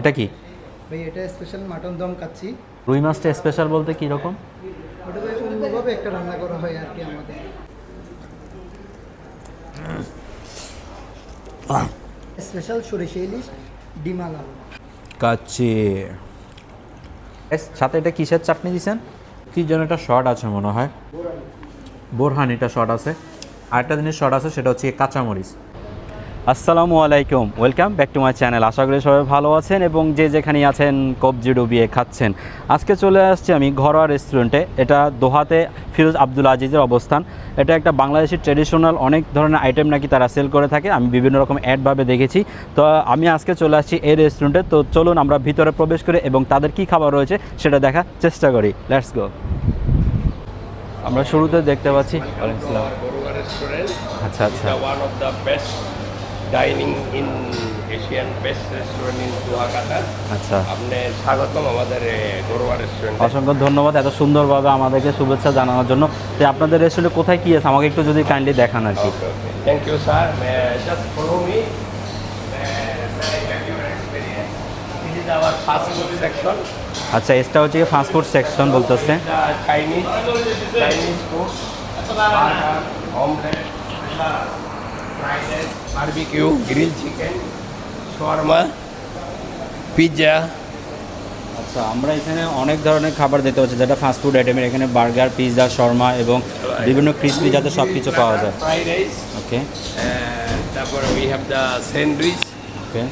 এটা কি? ভাই এটা স্পেশাল মাটন দম কাচ্ছি রুই মাছটা স্পেশাল বলতে কী রকম? ওটা ভাই অন্যভাবে একটা রান্না করা হয় আর কি আমাদের। স্পেশাল সরিষা ইলিশ ডিমালা কাচ্চি। সাথে এটা কিসের চাটনি দিছেন? কি যেন একটা শর্ট আছে মনে হয়। বোরহান এটা শর্ট আছে। আরেকটা জিনিস শর্ট আছে সেটা হচ্ছে কাঁচামরিচ। আসসালামু আলাইকুম। Welcome back to my channel আশা করি সবাই ভালো আছেন এবং যে যেখানে আছেন, কবজি ডুবিয়ে খাচ্ছেন। আজকে চলে আসছি আমি ঘরোয়া রেস্টুরেন্টে এটা দোহাতে ফিরোজ আব্দুল আজিজের অবস্থান। এটা একটা বাংলাদেশি ট্রেডিশনাল অনেক ধরনের আইটেম নাকি তারা সেল করে থাকে। আমি বিভিন্ন রকম অ্যাডভাবে দেখেছি। তো আমি আজকে চলে আসছি এই রেস্টুরেন্টে তো চলুন আমরা ভিতরে প্রবেশ করি এবং তাদের কি খাবার রয়েছে সেটা দেখার চেষ্টা করি। লেটস গো আমরা শুরুতে দেখতে পাচ্ছি. আচ্ছা আচ্ছা। Best in Asian best restaurant in Duhakata. আচ্ছা। আপনি স্বাগতম আমাদের গরুয়া রেস্টুরেন্ট অসংখ্য ধন্যবাদ এত সুন্দরভাবে আমাদেরকে শুভেচ্ছা জানানোর জন্য। তো আপনাদের রেস্টুরেন্টে কোথায় কি আছে? আমাকে একটু যদি কাইন্ডলি দেখান আর কি। Thank you sir just follow me. আচ্ছা এটা হচ্ছে ফাস্ট ফুড সেকশন বলতেছে। The Chinese, Chinese food, fried rice, barbecue, grilled chicken, আচ্ছা আমরা এখানে অনেক ধরনের খাবার দেখতে পাচ্ছি যেটা ফাস্ট ফুড আইটেমের এখানে বার্গার পিৎজা শর্মা এবং বিভিন্ন ক্রিসপি যাতে সব কিছু পাওয়া যায়। Fried rice, ওকে তারপরে we have the sandwich. ওকে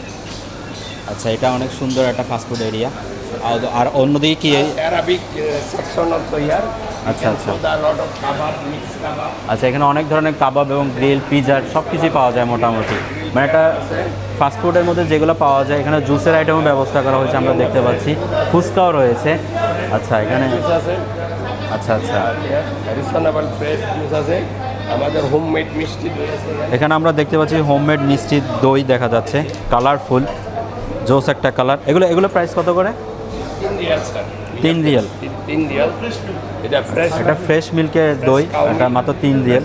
আচ্ছা এটা অনেক সুন্দর একটা ফাস্ট ফুড এরিয়া আর অন্যদিকে কি Arabic uh, section also here. আচ্ছা, আচ্ছা। আচ্ছা এখানে অনেক ধরনের কাবাব এবং গ্রিল পিৎজা সব কিছুই পাওয়া যায় মোটামুটি। মানে একটা ফাস্টফুডের মধ্যে যেগুলো পাওয়া যায় এখানে জুসের আইটেমও ব্যবস্থা করা হয়েছে আমরা দেখতে পাচ্ছি। ফুচকাও রয়েছে। আচ্ছা এখানে আচ্ছা আচ্ছা। রিজনেবল ফ্রেশ জুস আছে। আমাদের হোমমেড মিষ্টি এখানে। এখানে আমরা দেখতে পাচ্ছি হোমমেড মিষ্টি দই দেখা যাচ্ছে। কালারফুল জোস একটা কালার এগুলো এগুলো প্রাইস কত করে? তিন রিয়াল স্যার। তিন রিয়াল। তিন রিয়াল। এটা ফ্রেশ এটা ফ্রেশ মিল্কের দই এটা মাত্র তিন রিয়াল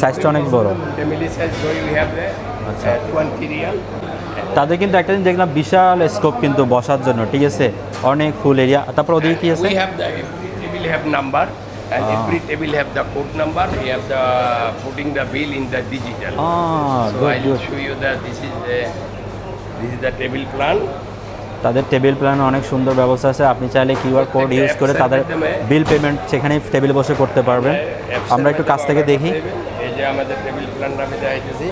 সাইজটা অনেক বড় ফ্যামিলি সাইজ দই উই হ্যাভ আচ্ছা। টোয়েন্টি রিয়াল তাদের কিন্তু একটা জিনিস দেখলাম বিশাল স্কোপ কিন্তু বসার জন্য ঠিক আছে অনেক ফুল এরিয়া তারপর ওদিকে কি আছে We have the every table have number and Ah. every table have the code number. We have the putting the bill in the digital. Ah, so good, I will good. show you that this is the this is the table plan. তাদের table plan অনেক সুন্দর ব্যবস্থা আছে। আপনি চাইলে QR code use করে তাদের bill payment সেখানে টেবিল বসে করতে পারবেন। আমরা একটু কাছ থেকে দেখি। এই যে আমাদের টেবিল প্ল্যানটা আমি দেখাইতেছি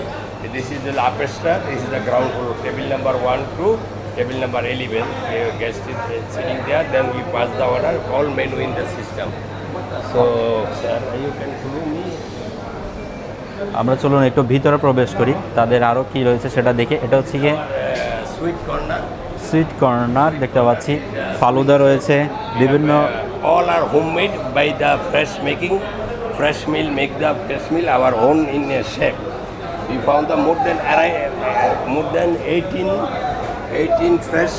this is the upper star this is the ground floor table number one two table number eleven guest is sitting there then we pass the order all menu in the system so sir you can follow me আমরা চলুন একটু ভিতরে প্রবেশ করি। তাদের আরও কি রয়েছে সেটা দেখে। এটা হচ্ছে গিয়ে সুইট কর্নার সুইট কর্নার দেখতে পাচ্ছি। ফালুদা রয়েছে। বিভিন্ন all are home made by the fresh making fresh meal make the fresh meal our own in a shape we found the more than array more than eighteen eighteen fresh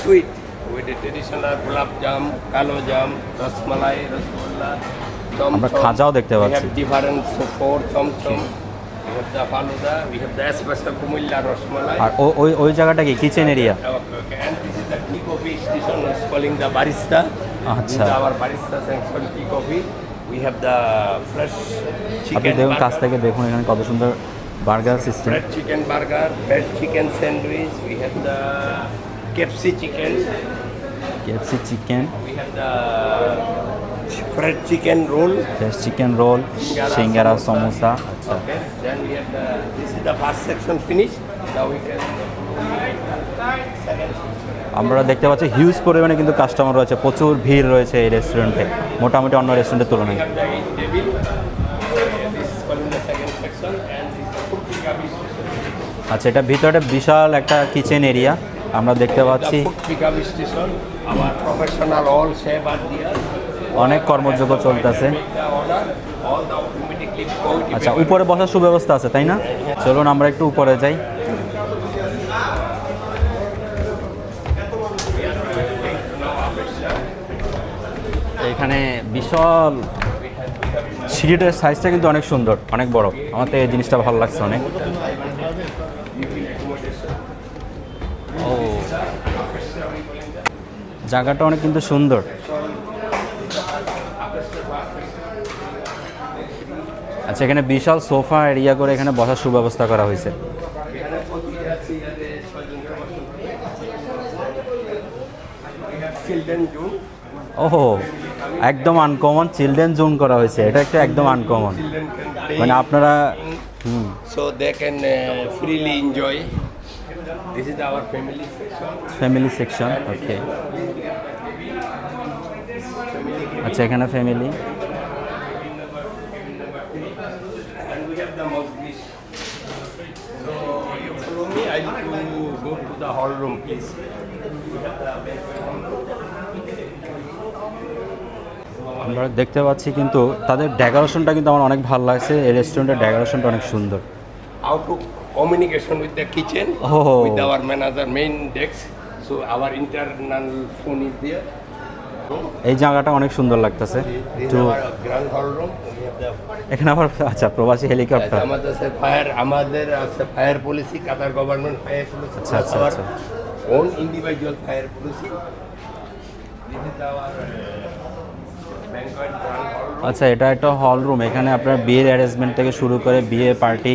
sweet with a traditional gulab jamun কালো জাম রসমালাই রসগোল্লা আমরা খাঁজাও দেখতে পাচ্ছি। Different for chomchom the faluda we have the special kumilla rasmalai আর ও- ওই ওই জায়গাটা কি kitchen area Okay, okay. And this is the tea coffee station. It's calling the barista. This is আচ্ছা। our barista section tea coffee. We have the fresh আপনি chicken দেখুন কাছ burger, থেকে দেখুন এখানে কত সুন্দর burger system fried chicken burger, fried chicken sandwich. We have the KFC chicken. KFC chicken We have the chicken roll singara samosa. আমরা দেখতে পাচ্ছি হিউজ পরিমাণে কিন্তু কাস্টমার রয়েছে প্রচুর ভিড় রয়েছে এই রেস্টুরেন্টে মোটামুটি অন্য রেস্টুরেন্টের তুলনায়। আচ্ছা এটা ভিতরে বিশাল একটা কিচেন এরিয়া আমরা দেখতে পাচ্ছি। অনেক কর্মযোগ্য চলতেছে. আচ্ছা উপরে বসার সুব্যবস্থা আছে, তাই না? চলুন, আমরা একটু উপরে যাই। এখানে বিশাল সিঁড়িটার সাইজটা কিন্তু অনেক সুন্দর, অনেক বড়। আমার তো এই জিনিসটা ভালো লাগছে অনেক। ও। জায়গাটা অনেক কিন্তু সুন্দর। আচ্ছা এখানে বিশাল সোফা এরিয়া করে এখানে বসার সুব্যবস্থা করা হয়েছে। ওহো একদম আনকমন চিলড্রেন জোন করা হয়েছে। এটা একটা একদম আনকমন মানে আপনারা hmm. So they can uh, freely enjoy. This is our family family section okay আচ্ছা এখানে family And we have the mosques. So you follow me, I need to go to the hall room, please. আমরা দেখতে পাচ্ছি কিন্তু তাদের ডেকোরেশনটা কিন্তু আমার অনেক ভালো লাগছে। এই রেস্টুরেন্টের ডেকোরেশনটা অনেক সুন্দর। Out to communication with the kitchen with our manager main desk so our internal phone is there এই জায়গাটা অনেক সুন্দর লাগতেছে। তো এখানে আবার আচ্ছা প্রবাসী হেলিকপ্টার। আমাদের আছে ফায়ার আমাদের আছে fire policy Qatar government fire policy আচ্ছা, আচ্ছা, আচ্ছা। Own individual fire policy. আচ্ছা এটা একটা হল রুম এখানে আপনার বিয়ের অ্যারেঞ্জমেন্ট থেকে শুরু করে বিয়ে পার্টি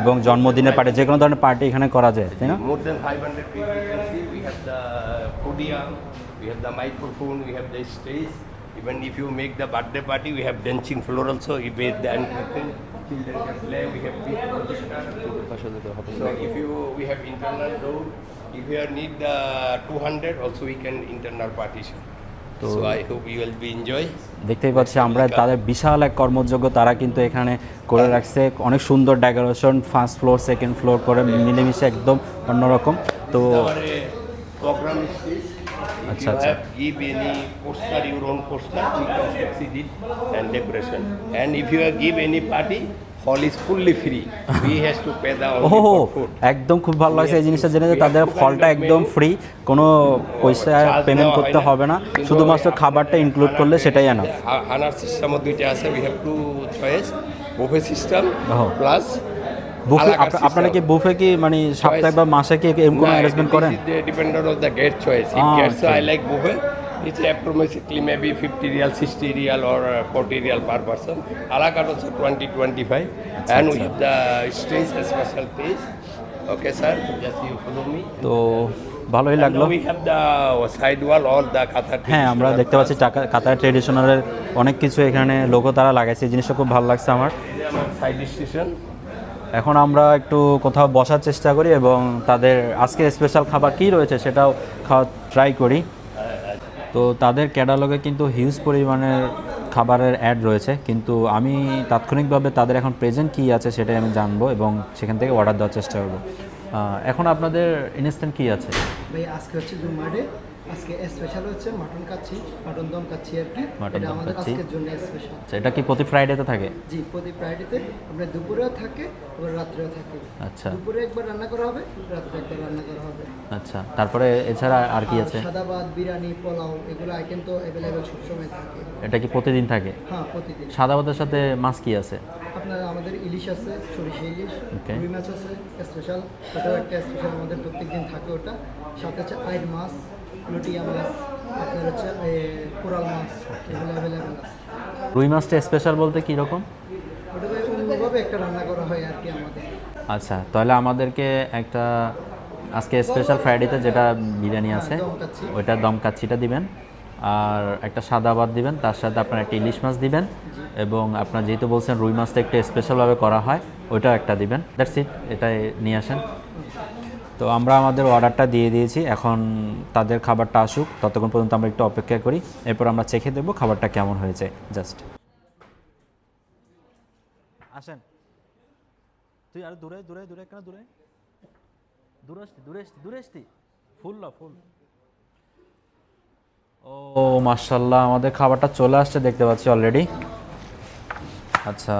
এবং জন্মদিনের পার্টি যে কোনো ধরনের পার্টি এখানে করা যায় তাই না? More than 500 people you can see. We have the microphone, we have the stage. Even if you make the birthday party, we have dancing floor also. We the uncurtain, children can play. We have projector. So if you we have internal door. If you need the 200, also we can internal partition. তো- So I hope you will be enjoy. দেখতেই পাচ্ছি আমরা তাদের বিশাল এক কর্মযোগ্য তারা কিন্তু এখানে করে রাখছে অনেক সুন্দর decoration first floor second floor করে মিলেমিশে একদম অন্যরকম তো Our আচ্ছা আচ্ছা। Give any poster your own poster we decoration and if you give any party hall is fully free he has to pay the oh একদম খুব ভালো লাগছে এই জিনিসটা জেনে যে তাদের ফলটা একদম ফ্রি কোনো পয়সা পেমেন্ট করতে হবে না শুধুমাত্র খাবারটা ইনক্লুড করলে সেটাই আনা আনার সিস্টেম দুইটা আছে we have two choice buffet system plus buffet আপনারা কি বুফে কি মানে সপ্তাহে বা মাসে কি অ্যারেঞ্জমেন্ট করেন? Depend on the gate choice in I like buffet it's approximately maybe 50 riyal 60 riyal or 40 riyal per person a la carte হচ্ছে 20 25 and we have the stage special page okay sir me তো ভালোই লাগল। We have the side wall all the Qatar হ্যাঁ আমরা দেখতে পাচ্ছি টাকা কাতার traditional অনেক কিছু এখানে লোগো তারা লাগাইছে। জিনিসটা খুব ভালো লাগছে আমার। সাইড স্টেশন এখন আমরা একটু কোথাও বসার চেষ্টা করি এবং তাদের আজকে স্পেশাল খাবার কী রয়েছে সেটাও খাওয়া ট্রাই করি। তো তাদের ক্যাটালগে কিন্তু হিউজ পরিমাণের খাবারের অ্যাড রয়েছে। কিন্তু আমি তাৎক্ষণিকভাবে তাদের এখন প্রেজেন্ট কী আছে সেটাই আমি জানব এবং সেখান থেকে অর্ডার দেওয়ার চেষ্টা করব। এখন আপনাদের ইনস্ট্যান্ট কী আছে? আজকে হচ্ছে আজকে স্পেশাল হচ্ছে মাটন কাচ্ছি মাটন দম কাচ্ছি আর কি। মাটন দম আমাদের আজকের জন্য স্পেশাল আচ্ছা এটা কি প্রতি ফ্রাইডেতে থাকে? জি প্রতি ফ্রাইডেতে আপনার দুপুরেও থাকে আবার রাত্রেও থাকে। আচ্ছা। দুপুরে একবার রান্না করা হবে রাত্রে একবার রান্না করা হবে। আচ্ছা তারপরে এছাড়া আর কি আছে? সাদা ভাত বিরিয়ানি পোলাও এগুলো আইটেম তো অ্যাভেলেবেল সবসময় থাকে। এটা কি প্রতিদিন থাকে? হ্যাঁ প্রতিদিন। সাদা ভাতের সাথে মাছ কি আছে? আপনার আমাদের ইলিশ আছে সরিষা ইলিশ রুই মাছ আছে স্পেশাল ওটাও একটা স্পেশাল আমাদের প্রত্যেক দিন থাকে ওটা। সাথে হচ্ছে আইর মাছ লুটিয়া মাছ আপনার হচ্ছে কোরাল মাছ এগুলো অ্যাভেলেবেল আছে। রুই মাছটা স্পেশাল বলতে কী রকম? ওটা অন্যভাবে একটা রান্না করা হয় আর কি আমাদের। আচ্ছা তাহলে আমাদেরকে একটা আজকে স্পেশাল ফ্রাইডেতে যেটা বিরিয়ানি আছে হ্যাঁ, দম ওইটা দম কাচ্চিটা দিবেন। আর একটা সাদা ভাত দিবেন তার সাথে আপনার একটা ইলিশ মাছ দিবেন এবং আপনার যেহেতু বলছেন রুই মাছটা একটু স্পেশালভাবে করা হয় ওইটাও একটা দিবেন। দ্যাটস ইট এটাই নিয়ে আসেন। তো আমরা আমাদের অর্ডারটা দিয়ে দিয়েছি। এখন তাদের খাবারটা আসুক, ততক্ষণ পর্যন্ত আমরা একটু অপেক্ষা করি। এরপর আমরা চেখে দেবো খাবারটা কেমন হয়েছে, জাস্ট। আসেন। তুই আরও দূরে দূরে দূরে, কেন দূরে? দূরে আসতি দূরে আসতি দূরে আসতি। ফুল না ফুল। ও মার্শাল্লাহ আমাদের খাবারটা চলে আসছে, দেখতে পাচ্ছি অলরেডি আচ্ছা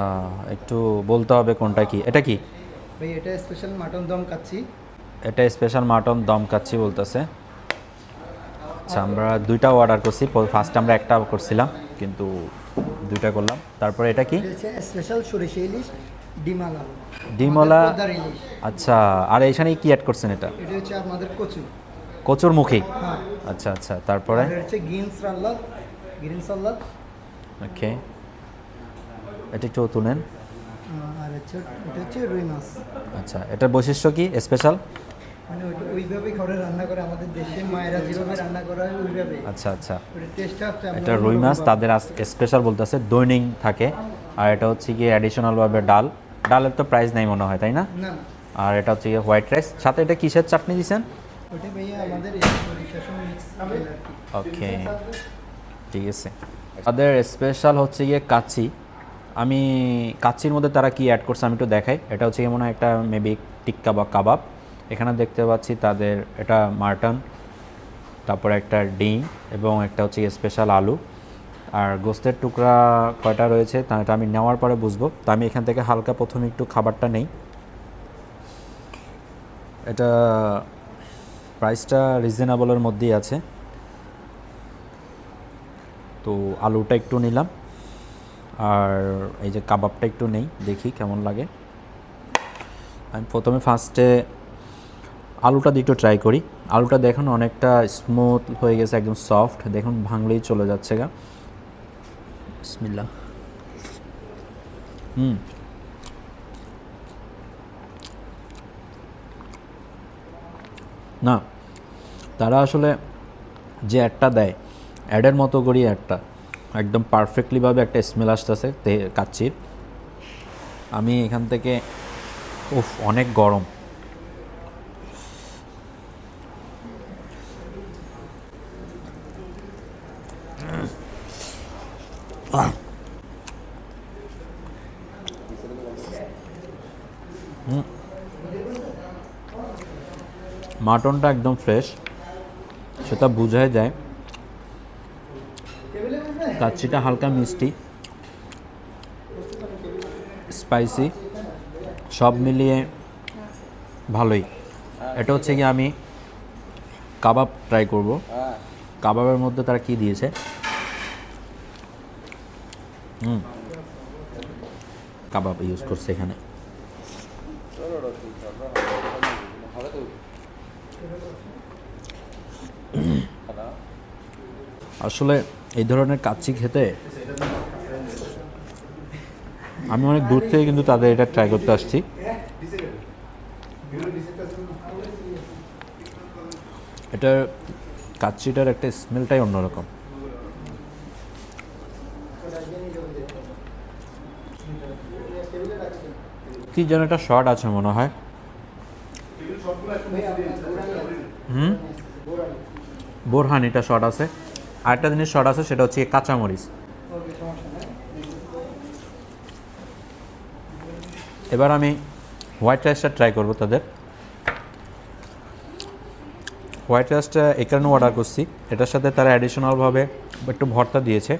একটু বলতে হবে কোনটা কি, এটা কি? ভাই, এটা স্পেশাল মাটন দম কাচ্ছি এটা স্পেশাল মাটন দম কাচ্ছি বলতেছে। আচ্ছা আমরা দুইটা অর্ডার করছি। ফার্স্ট আমরা একটা করছিলাম কিন্তু দুইটা করলাম। তারপরে এটা কি? স্পেশাল সরিষা ইলিশ ডিমালা ডিমলা আচ্ছা আর এখানে কি অ্যাড করছেন এটা? এটা হচ্ছে আমাদের কচু। কচুরমুখী? হ্যাঁ। আচ্ছা আচ্ছা তারপরে? হচ্ছে গ্রিন সালাদ গ্রিন সালাদ। ওকে। এটা একটু তুলেন। আর হচ্ছে এটা হচ্ছে রুই মাছ। আচ্ছা এটার বৈশিষ্ট্য কি? স্পেশাল মানে ওইভাবেই ঘরে রান্না করে আমাদের দেশে মায়েরা যেভাবে রান্না করা হয় ওইভাবে আচ্ছা আচ্ছা। এটা রুই মাছ তাদের স্পেশাল বলতেছে দৈনিক থাকে। আর এটা হচ্ছে গিয়ে অ্যাডিশনালভাবে ডাল। ডালের তো প্রাইস নেই মনে হয় তাই না? আর এটা হচ্ছে গিয়ে হোয়াইট রাইস সাথে এটা কিসের চাটনি কি। ওকে ঠিক আছে। তাদের স্পেশাল হচ্ছে গিয়ে কাচ্চি। আমি কাচ্চির মধ্যে তারা কি অ্যাড করছে আমি একটু দেখাই। এটা হচ্ছে গিয়ে মনে হয় একটা মেবি টিক্কা বা কাবাব। এখানে দেখতে পাচ্ছি তাদের এটা মাটন, তারপরে একটা ডিম এবং একটা হচ্ছে স্পেশাল আলু। আর গোস্তের টুকরা কয়টা রয়েছে তা এটা আমি নেওয়ার পরে বুঝব। তো আমি এখান থেকে হালকা প্রথমে একটু খাবারটা নেই। এটা প্রাইসটা রিজনেবলের মধ্যেই আছে। তো আলুটা একটু নিলাম। আর এই যে কাবাবটা একটু নেই, দেখি কেমন লাগে। আমি প্রথমে ফার্স্টে আলুটা দিয়ে একটু ট্রাই করি। আলুটা দেখুন অনেকটা স্মুথ হয়ে গেছে, একদম সফট দেখুন ভাঙলেই চলে যাচ্ছে গা। বিসমিল্লা হুম। না, তারা আসলে যে অ্যাডটা দেয় অ্যাডের মতো করি অ্যাডটা একদম পারফেক্টলিভাবে একটা স্মেল আসতেছে কাচ্চির। আমি এখান থেকে উফ, অনেক গরম। মাটনটা একদম ফ্রেশ। সেটা বোঝাই যায়। কাচ্চিটা হালকা মিষ্টি। স্পাইসি। সব মিলিয়ে ভালোই। এটা হচ্ছে কি আমি কাবাব ট্রাই করব। কাবাবের মধ্যে তারা কি দিয়েছে? হুম। কাবাব ইউজ করছে এখানে। আসলে এই ধরনের কাচ্চি খেতে আমি অনেক দূর থেকে কিন্তু তাদের এটা ট্রাই করতে আসছি। এটার কাচ্চিটার একটা স্মেলটাই অন্যরকম। কি যেন একটা শর্ট আছে মনে হয়। হুম? বোরহানিটা শর্ট আছে। আরেকটা জিনিস শর্ট আছে সেটা হচ্ছে কাঁচামরিচ। এবার আমি হোয়াইট রাইসটা ট্রাই করব তাদের। হোয়াইট রাইসটা এই কারণে অর্ডার করছি। এটার সাথে তারা অ্যাডিশনালভাবে একটু ভর্তা দিয়েছে।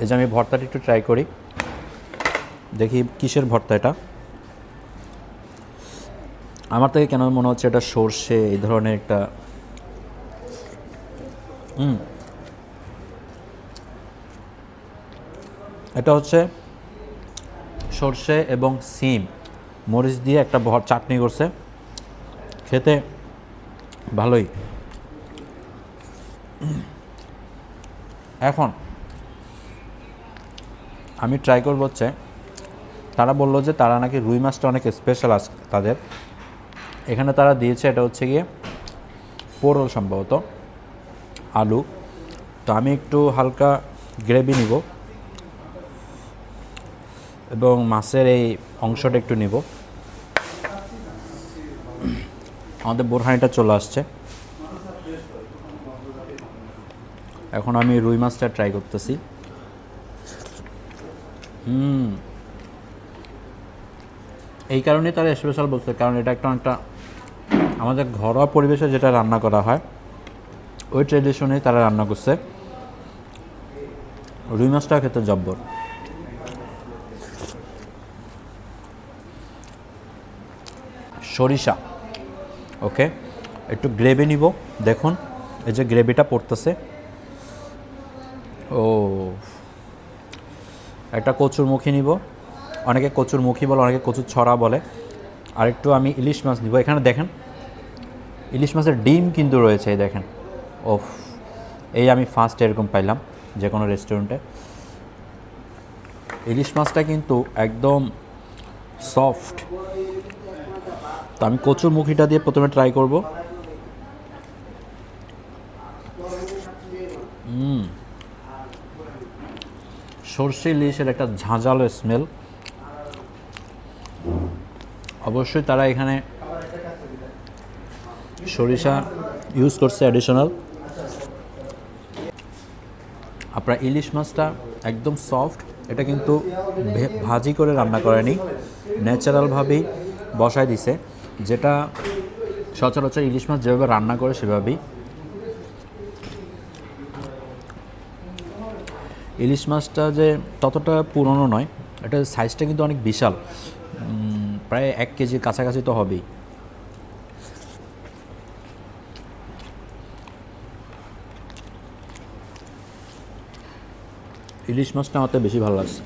এই যে আমি ভর্তাটা একটু ট্রাই করি। দেখি কিসের ভর্তা এটা। আমার থেকে কেন মনে হচ্ছে এটা সর্ষে এই ধরনের একটা এটা হচ্ছে সর্ষে এবং সিম। মরিচ দিয়ে একটা ভর চাটনি করছে। খেতে ভালোই। এখন আমি ট্রাই করব হচ্ছে, তারা বলল যে তারা নাকি রুই মাছটা অনেক স্পেশাল আছে তাদের। এখানে তারা দিয়েছে, এটা হচ্ছে গিয়ে পোরল সম্ভবত। আলু। তো আমি একটু হালকা গ্রেভি নিব এবং মাছের এই অংশটা একটু নিব। আমাদের বোরহানিটা চলে আসছে। এখন আমি রুই মাছটা ট্রাই করতেছি। হুম। এই কারণেই তারা স্পেশাল বলছে, কারণ এটা একটা অনেকটা আমাদের ঘরোয়া পরিবেশে যেটা রান্না করা হয় ওই ট্রেডিশনে তারা রান্না করছে। রুই মাছটা খেতে জব্বর। সরিষা, ওকে, একটু গ্রেভি নিব, দেখুন, এই যে গ্রেভিটা পড়তেছে। ও, একটা কচুর মুখী নিব। অনেকে কচুর মুখী বলে, অনেকে কচুর ছড়া বলে। আর একটু আমি ইলিশ মাছ নিব। এখানে দেখেন, ইলিশ মাছের ডিম কিন্তু রয়েছে, এই দেখেন। ওফ, এই আমি ফার্স্ট এরকম পাইলাম যে কোনো রেস্টুরেন্টে ইলিশ মাছটা কিন্তু একদম সফট তো আমি কচুর মুখিটা দিয়ে প্রথমে ট্রাই করব। সর্ষে ইলিশের একটা ঝাঁঝালো স্মেল অবশ্যই তারা এখানে সরিষা ইউজ করছে অ্যাডিশনাল আপনার ইলিশ মাছটা একদম সফট এটা কিন্তু ভাজি করে রান্না করেনি, ন্যাচারালভাবেই বসায় দিছে, যেটা সচরাচর ইলিশ মাছ যেভাবে রান্না করে সেভাবেই। ইলিশ মাছটা যে ততটা পুরনো নয়, এটা সাইজটা কিন্তু অনেক বিশাল প্রায় এক কেজির কাছাকাছি তো হবেই। ইলিশ মাছটা আমার বেশি ভালো লাগছে।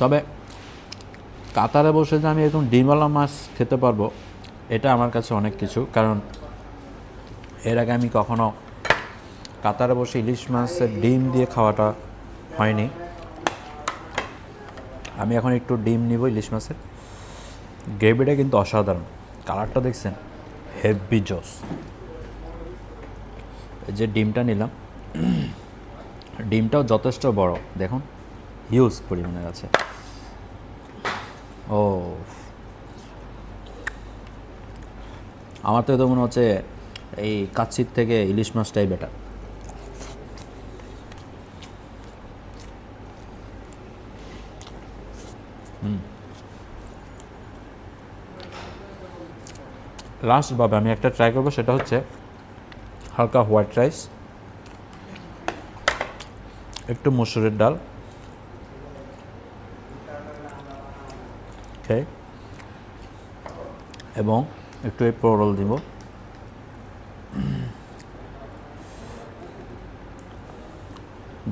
তবে কাতারে বসে যে আমি এরকম ডিমওয়ালা মাছ খেতে পারব, এটা আমার কাছে অনেক কিছু। কারণ এর আগে আমি কখনো কাতারে বসে ইলিশ মাছের ডিম দিয়ে খাওয়াটা হয়নি। আমি এখন একটু ডিম নিব ইলিশ মাছের। গ্রেভিটা কিন্তু অসাধারণ। কালারটা দেখছেন, হেভি জস। যে ডিমটা নিলাম, ডিমটাও যথেষ্ট বড়, দেখুন হিউজ পরিমাণের আছে। ও, আমার তো তো মনে হচ্ছে এই কাচ্ছির থেকে ইলিশ মাছটাই বেটার লাস্ট লাস্টভাবে আমি একটা ট্রাই করব, সেটা হচ্ছে হালকা হোয়াইট রাইস, একটু মসুরের ডাল। ওকে এবং একটু এই পোরল দিব।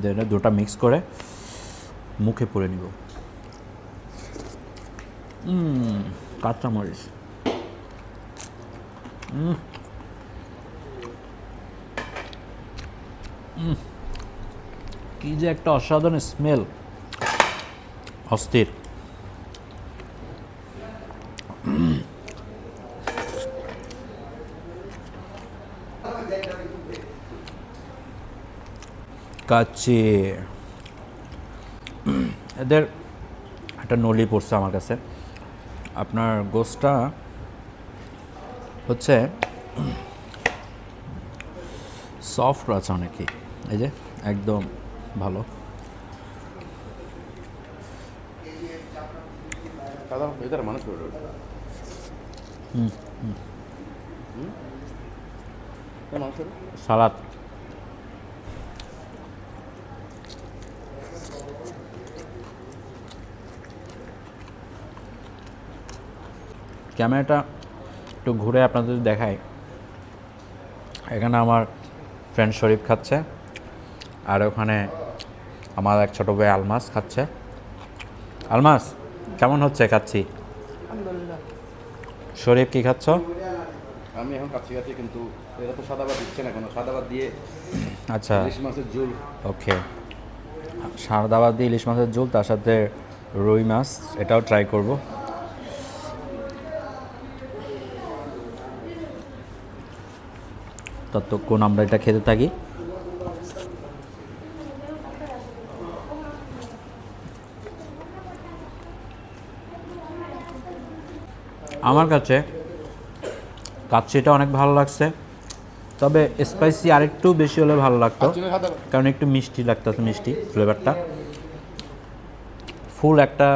দেন দুটা মিক্স করে মুখে পুরে নিব। কাঁচামরিচ। কি যে একটা অসাধারণ স্মেল অস্থির। কাচ্চি। এদের একটা নলি পড়ছে আমার কাছে। আপনার গোসটা হচ্ছে সফট আছে অনেকই। এই যে একদম ভালো। মানুষ সালাদ। ক্যামেরাটা একটু ঘুরে আপনাদের দেখাই। এখানে আমার ফ্রেন্ড শরীফ খাচ্ছে। আর ওখানে আমার এক ছোটো ভাই আলমাস খাচ্ছে। আলমাস কেমন হচ্ছে? খাচ্ছি। শরীফ কি খাচ্ছ? আমি এখন কাছে কাছে কিন্তু এরা তো সাদাবাদ দিচ্ছে না কোনো সাদাবাদ দিয়ে আচ্ছা। ইলিশ মাছের ঝোল। ওকে। সারদাবাদ দিয়ে ইলিশ মাছের ঝোল তার সাথে রুই মাছ এটাও ট্রাই করব। ততক্ষণ আমরা এটা খেতে থাকি। আমার কাছে কাচ্চিটা অনেক ভালো লাগছে। তবে স্পাইসি আরেকটু বেশি হলে ভালো লাগতো কারণ একটু মিষ্টি লাগতেছে মিষ্টি ফ্লেভারটা ফুল একটা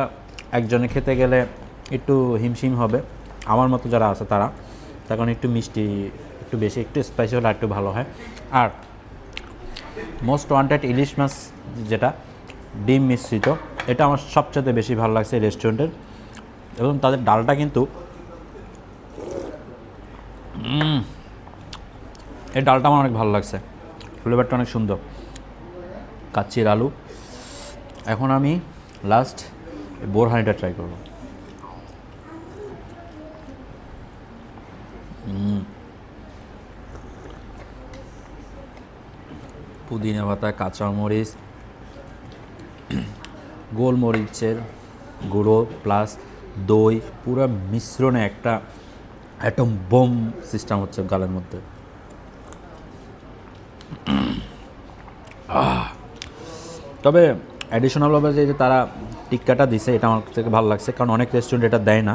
একজনে খেতে গেলে একটু হিমশিম হবে আমার মতো যারা আছে তারা। তার কারণে একটু মিষ্টি একটু বেশি একটু স্পাইসি হলে একটু ভালো হয়। আর মোস্ট ওয়ান্টেড ইলিশ মাছ যেটা ডিম মিশ্রিত এটা আমার সবচেয়ে বেশি ভালো লাগছে রেস্টুরেন্টের এবং তাদের ডালটা কিন্তু এই ডালটা আমার অনেক ভালো লাগছে। ফ্লেভারটা অনেক সুন্দর। কাচ্চির আলু। এখন আমি লাস্ট বোরহানিটা ট্রাই করব। পুদিনা পাতা কাঁচামরিচ গোলমরিচের গুঁড়ো প্লাস দই, পুরো মিশ্রণে একটা অ্যাটম বোম সিস্টেম হচ্ছে গালের মধ্যে। তবে অ্যাডিশনালভাবে যে তারা টিক্কাটা দিছে, এটা আমার থেকে ভালো লাগছে, কারণ অনেক রেস্টুরেন্ট এটা দেয় না।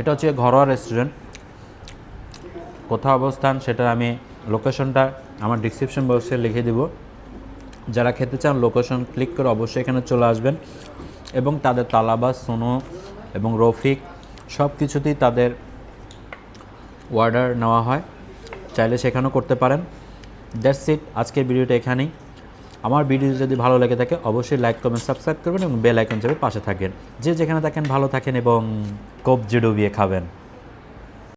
এটা হচ্ছে ঘরোয়া রেস্টুরেন্ট কোথাও অবস্থান সেটা আমি লোকেশনটা আমার ডিসক্রিপশন বক্সে লিখে দিব। যারা খেতে চান লোকেশন ক্লিক করে অবশ্যই এখানে চলে আসবেন। এবং তাদের তালাবাস সোনো এবং রফিক সব কিছুতেই তাদের অর্ডার নেওয়া হয়। চাইলে সেখানেও করতে পারেন। দ্যাটস ইট আজকের ভিডিওটা এখানেই। আমার ভিডিও যদি ভালো লেগে থাকে, অবশ্যই লাইক কমেন্ট সাবস্ক্রাইব করবেন এবং বেল আইকন চেপে পাশে থাকেন যে যেখানে থাকেন, ভালো থাকেন এবং কবজি ডুবিয়ে খাবেন।